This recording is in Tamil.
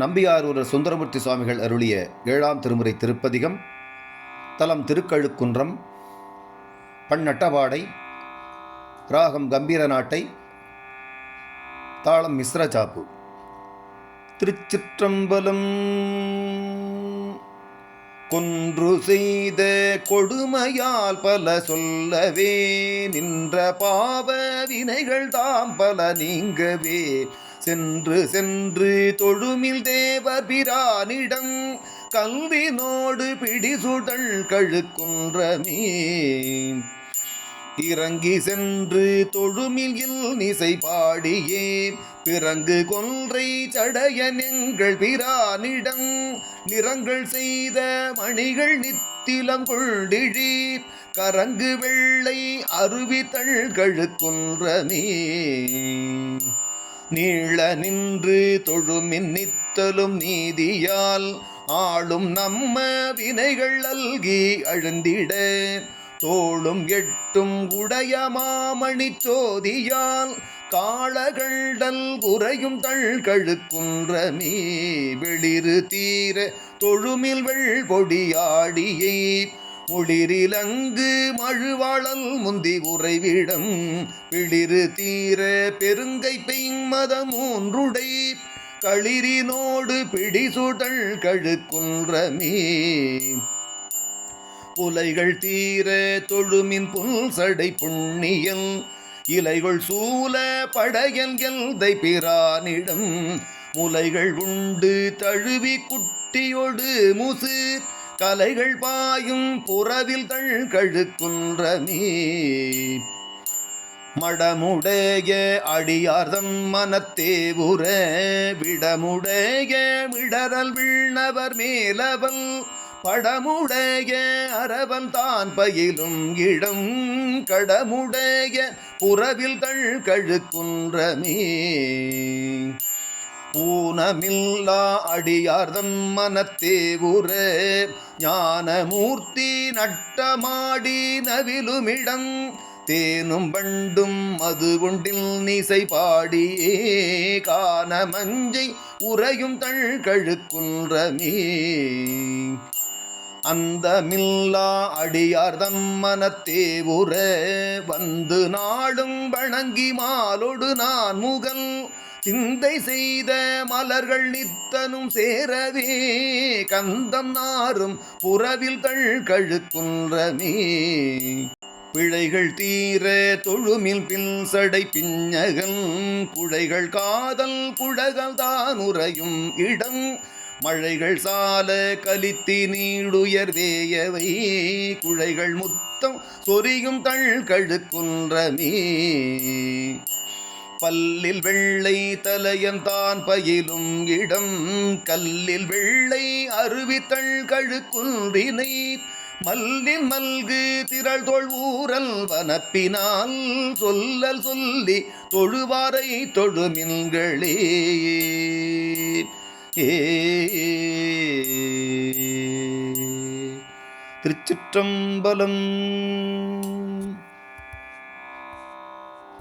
நம்பியாரூரர் சுந்தரமூர்த்தி சுவாமிகள் அருளிய ஏழாம் திருமுறை திருப்பதிகம் தலம் திருக்கழுக்குன்றம் பன்னட்டபாடை ராகம் கம்பீர நாட்டை தாளம் மிஸ்ர சாப்பு. திருச்சிற்றம்பலம் கொன்று செய்த கொடுமையால் பல சொல்லவே நின்ற பாவ வினைகள் தாம் பல நீங்கவே சென்று சென்று தொழுமில் தேவர் பிரானிடம் கல்வினோடு பிடிசுடல் கழுக்குன்றமே இறங்கி சென்று தொழுமில் நிசை பாடியே பிறங்கு கொன்றை சடையன் எங்கள் பிரானிடம் நிறங்கள் செய்த மணிகள் நித்திலம் கொள்டிழி கரங்கு வெள்ளை அருவித்தள் கழுக்குன்றமே நீள நின்று தொழுமின் நித்தலும் நீதியால் ஆளும் நம்ம வினைகள் அல்கி அழுந்திட. தோளும் எட்டும் உடைய மாமணி சோதியால் காளகண்டல் குறையும் தள் கழுக்குன்றமே வெளிறு தீர தொழுமில் வெள் பொடியாடியை முளிரிலங்கு மழுவாளல் முந்தி உறைவிடம் பிளிரு தீர பெருங்கை பெய்மதம் ஒன்றுடை களிரினோடு பிடிசுடல் கழுக்குன்றமே புலைகள் தீர தொழுமின் புல் சடை புண்ணியல் இலைகள் சூல படையல் எல்தை பிரானிடம் முலைகள் உண்டு தழுவி குட்டியொடு முசு கலைகள் பாயும் புறவில் தள் கழுக்குன்றமே மடமுடைய அடியார்தம் மனத்தே உர விடமுடைய விடரல் விண்ணவர் மேலவல். படமுடைய அரவன் தான் பயிலும் இடம் கடமுடைய புறவில் தள் கழுக்குன்றமே ஊனமில்லா அடியார்தம் மனத்தே உற ஞானமூர்த்தி நட்டமாடி நவிலுமிடம். தேனும் பண்டும் மது கொண்டில் நிசை பாடியே காண மஞ்சை உறையும் தள் கழுக்குன்றமே அந்த மில்லா அடியார்தம் மனத்தே உற வந்து நாடும் வணங்கி மாலொடு நான் முகல். சிந்தை செய்த மலர்கள் நித்தனும் சேரவே கந்தம் நாரும் புறவில் தள் கழுக்குன்றமே பிழைகள் தீர தொழுமில் பின் சடை பிஞ்சகன் குழைகள் காதல் குழகல் தான் உறையும் இடம். மழைகள் சால கலித்தி நீடுயர் வேயவை குழைகள் முத்தம் சொரியும் தள் கழுக்குன்றமே பல்லில் வெள்ளை தலையந்தான் பயிலும் இடம். கல்லில் வெள்ளை அருவித்தள் கழுக்குன்றினை மல்லின் மல்கு திரள் தொழ் ஊரல் வனப்பினால். சொல்லல் சொல்லி தொழுவாரை தொழுமின்களே ஏ. திருச்சிற்றம்பலம்.